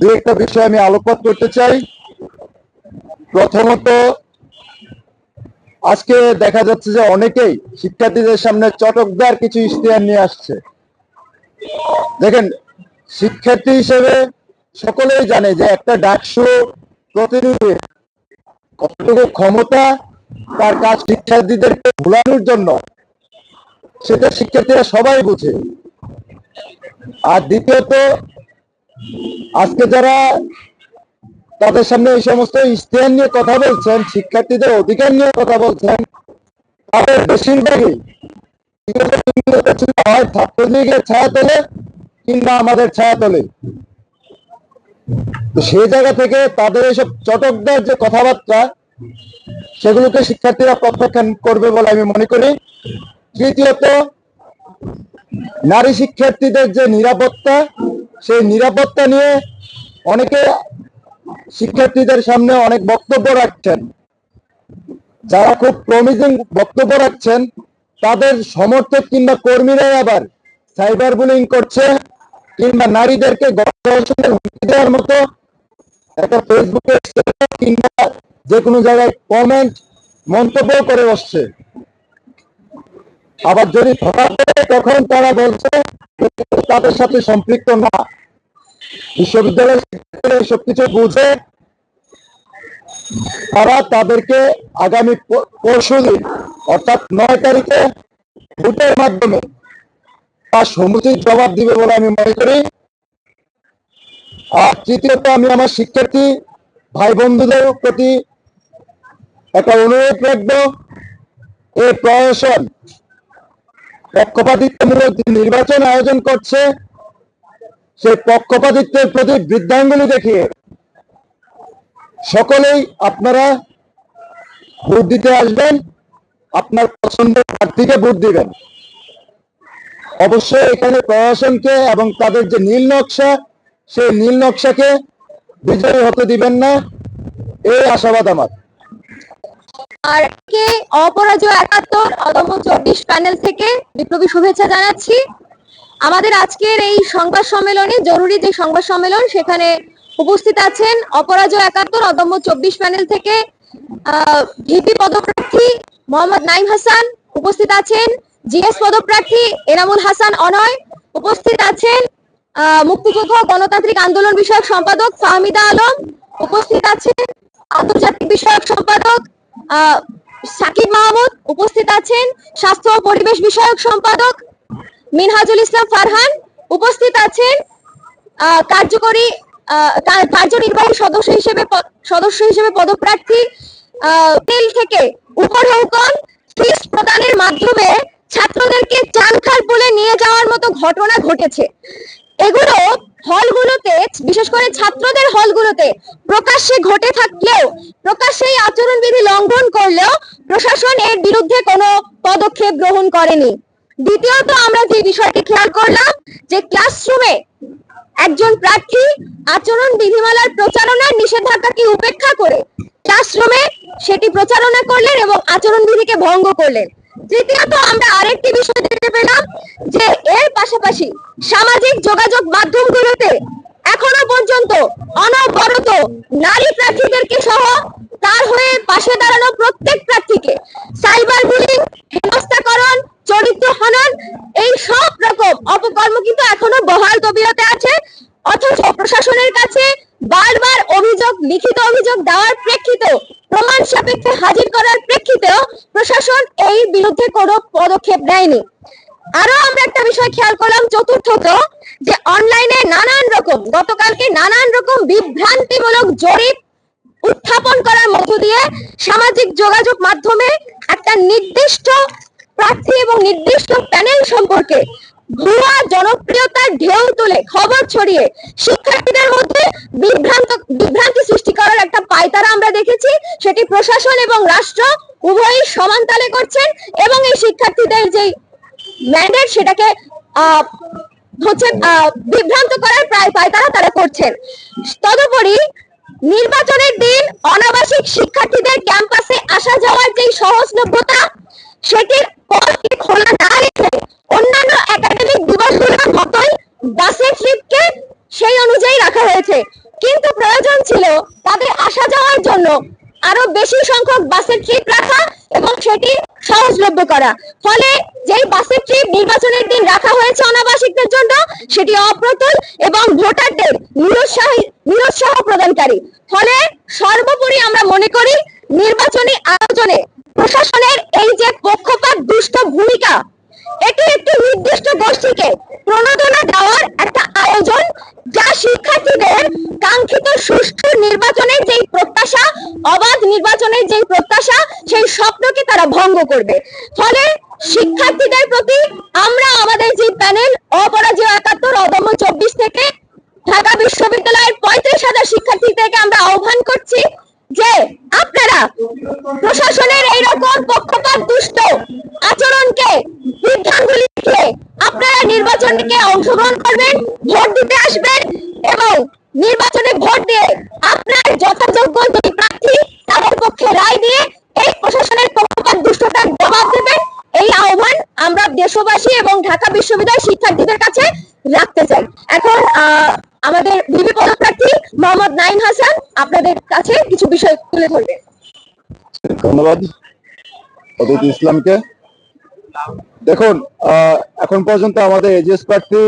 দু একটা বিষয় আমি আলোকপাত করতে চাই। প্রথমত, আজকে দেখা যাচ্ছে যে অনেকেই শিক্ষার্থীদের সামনে চটকদার কিছু ইশতেহার নিয়ে আসছে। দেখেন, শিক্ষার্থী হিসেবে সকলেই জানে যে একটা ডাকসু প্রতিনিধি কতটুকু ক্ষমতা তার কাজ শিক্ষার্থীদেরকে ভুলানোর জন্য, সেটা শিক্ষার্থীরা সবাই বুঝে। আর দ্বিতীয়ত আজকে যারা তাদের সামনে এই সমস্ত ইশতেহার নিয়ে কথা বলছেন, শিক্ষার্থীদের অধিকার নিয়ে কথা বলছেন, তাদের বেশিরভাগই ছায়া তোলে কিংবা সেই জায়গা থেকে তাদের এইসব চটকদার যে কথাবার্তা, সেগুলোকে শিক্ষার্থীরা প্রত্যাখ্যান করবে বলে আমি মনে করি। তৃতীয়ত, নারী শিক্ষার্থীদের যে নিরাপত্তা সেই নিরাপত্তা নিয়ে অনেকে শিক্ষার্থীদের সামনে অনেক বক্তব্য রাখছেন। যারা খুব প্রমিজিং বক্তব্য রাখছেন, তাদের সমর্থক কিংবা কর্মীরাই আবার সাইবার বুলিং করছে কিংবা নারীদেরকে গণধর্ষণের হুমকি দেওয়ার মতো একটা ফেসবুকে কিংবা যে কোনো জায়গায় কমেন্ট মন্তব্য করে বসছে। আবার যদি ধরা পড়ে, তখন তারা বলছে তাদের সাথে সম্পৃক্ত না। বিশ্ববিদ্যালয়ের শিক্ষার্থীরা এসব কিছু বুঝে তারা তাদেরকে আগামী পরশু দিন, অর্থাৎ নয় তারিখে ভোটের মাধ্যমে তার সমুচিত জবাব দিবে বলে আমি মনে করি। আর তৃতীয়ত, আমি আমার শিক্ষার্থী ভাই বন্ধুদের প্রতি একটা অনুরোধ রাখব। এই প্রশাসন পক্ষপাতিত্বমূলক নির্বাচন আয়োজন করছে, সেই পক্ষপাতিত্বের প্রতি বৃদ্ধাঙ্গুলি দেখিয়ে সকলেই আপনারা ভোট দিতে আসবেন, আপনার পছন্দের প্রার্থীকে ভোট দিবেন। অবশ্যই এখানে প্রশাসনকে এবং তাদের যে নীল নকশা, সেই নীল নকশাকে বিজয়ী হতে দিবেন না, এই আশাবাদ আমার। আর কে অপরাজয় একাত্তর অদম্য চব্বিশ প্যানেল থেকে বিপ্লবী শুভেচ্ছা জানাচ্ছি। আমাদের আজকের এই সংবাদ সম্মেলনে, জরুরি যে সংবাদ সম্মেলন, সেখানে উপস্থিত আছেন অপরাজয় একাত্তর অদম্য চব্বিশ প্যানেল থেকে ভিপি পদপ্রার্থী মোহাম্মদ নাইম হাসান, উপস্থিত আছেন জিএস পদপ্রার্থী এনামুল হাসান অনয়, উপস্থিত আছেন মুক্তিযুদ্ধ গণতান্ত্রিক আন্দোলন বিষয়ক সম্পাদক ফাহমিদা আলম, উপস্থিত আছেন আন্তর্জাতিক বিষয়ক সম্পাদক সাকিব মাহমুদ উপস্থিত আছেন। স্বাস্থ্য ও পরিবেশ বিষয়ক সম্পাদক মিনহাজুল ইসলাম ফারহান উপস্থিত আছেন। কার্যকরী কার্যনির্বাহী সদস্য হিসেবে সদস্য হিসেবে পদপ্রার্থী তেল থেকে উপর হুকম ফিস প্রদানের মাধ্যমে ছাত্রদেরকে চানখাল বলে নিয়ে যাওয়ার মতো ঘটনা ঘটেছে। এগুলো হলগুলোতে বিশেষ করে ছাত্রদের হলগুলোতে প্রকাশ্যে ঘটে থাকলেও প্রকাশ্যে আচরণবিধি লঙ্ঘন করলেও প্রশাসন এর বিরুদ্ধে কোনো পদক্ষেপ গ্রহণ করেনি। দ্বিতীয়ত আমরা যে বিষয়টি খেয়াল করলাম, যে ক্লাসরুমে একজন প্রার্থী আচরণ বিধিমালার প্রচারণার নিষেধাজ্ঞাকে উপেক্ষা করে ক্লাসরুমে সেটি প্রচারণা করলেন এবং আচরণ বিধিকে ভঙ্গ করলেন। তৃতীয়ত আমরা আরেকটি বিষয় দেখতে পেলাম, যে এর পাশাপাশি সামাজিক যোগাযোগ মাধ্যমগুলোতে এখনও পর্যন্ত অনবরত নারী প্রার্থীদেরকে সহ তার হয়ে পাশে দাঁড়ানো প্রত্যেক প্রার্থীকে সাইবার বুলিং, হেনস্থাকরণ, চরিত্র হনন, এই সব রকম অপকর্ম কিন্তু এখনও বহাল তবিয়তে আছে। অথচ প্রশাসনের কাছে বারবার অভিযোগ, লিখিত অভিযোগ দেওয়ার প্রেক্ষিতেও প্রমাণ সাপেক্ষে হাজির করার প্রেক্ষিতেও প্রশাসন এই বিরুদ্ধে কোনো পদক্ষেপ নেয়নি। আরও আমরা একটা বিষয় খেয়াল করলাম, চতুর্থত, যে অনলাইনে নানান রকম, গতকালকে নানান রকম বিভ্রান্তিমূলক জরিপ উত্থাপন করার মধ্য দিয়ে সামাজিক যোগাযোগ মাধ্যমে একটা নির্দিষ্ট প্রার্থী এবং নির্দিষ্ট প্যানেল সম্পর্কে ভুয়া জনপ্রিয়তার ঢেউ তুলে খবর ছড়িয়ে শিক্ষার্থীদের মধ্যে বিভ্রান্ত, বিভ্রান্তি সৃষ্টি করার একটা পায়তারা আমরা দেখেছি। সেটি প্রশাসন এবং রাষ্ট্র উভয়ই সমান তালে করছেন এবং এই শিক্ষার্থীদের যেই ম্যান্ডেট সেটাকে হচ্ছে বিভ্রান্ত করার প্রায় পায়তারা তারা করছেন। তদুপরি নির্বাচনের দিন অনাবাসিক শিক্ষার্থীদের ক্যাম্পাসে আসা যাওয়ার যে সহজলভ্যতা সেটির পথকে খোলা না রেখে অন্যান্য একাডেমিক দিবসগুলোর মতোই বাসের ট্রিপকে সেই অনুযায়ী রাখা হয়েছে। কিন্তু প্রয়োজন ছিল তাদের আসা যাওয়ার জন্য আরও বেশি সংখ্যক বাসের ট্রিপ রাখা এবং সেটি সহজলভ্য করা। ফলে যেই বাসের ট্রিপ নির্বাচনের দিন রাখা হয়েছে অনাবাসিকদের জন্য, সেটি অপ্রতুল এবং ভোটারদের নিরুৎসাহ প্রদানকারী। ফলে সর্বোপরি আমরা মনে করি, নির্বাচনী আয়োজনে প্রশাসনের এই যে পক্ষপাত দুষ্ট ভূমিকা, এটি একটি নির্দিষ্ট গোষ্ঠীকে প্রণোদনা দেওয়ার একটা আয়োজন যা শিক্ষার্থীদের কাঙ্ক্ষিত সুষ্ঠু নির্বাচনের যেই প্রত্যাশা অবাধ নির্বাচনের যেই প্রত্যাশা সেই স্বপ্নকে তারা ভঙ্গ করবে। ফলে শিক্ষার্থীদের প্রতি আমরা আমাদের যে প্যানেল অপরাজয় একাত্তর, অদম্য চব্বিশ থেকে ঢাকা বিশ্ববিদ্যালয়ের পঁয়ত্রিশ হাজার শিক্ষার্থী থেকে আমরা আহ্বান করছি যে আপনারা প্রশাসনের এইরকম পক্ষপাত, দুষ্ট আচরণকে বিভ্রান্তগুলি লিখে আপনারা নির্বাচনকে অংশগ্রহণ করবেন, ভোট দিতে আসবেন এবং নির্বাচনে ভোট দিয়ে আপনার যথাযোগ্য দুই প্রার্থী তাদের পক্ষে রায় দিয়ে এই প্রশাসনের পক্ষপাত দুষ্টতার জবাব দেবেন এই আহ্বান আমরা দেশবাসী এবং ঢাকা বিশ্ববিদ্যালয়ের শিক্ষার্থীদের কাছে রাখতে চাই। এখন আমাদের বিবি পদপ্রার্থী মোহাম্মদ নাইম হাসান আপনাদের কাছে কিছু বিষয় তুলে ধরবে। ধন্যবাদ অদিত ইসলামকে। দেখুন এখন পর্যন্ত আমাদের এজিএস প্রার্থী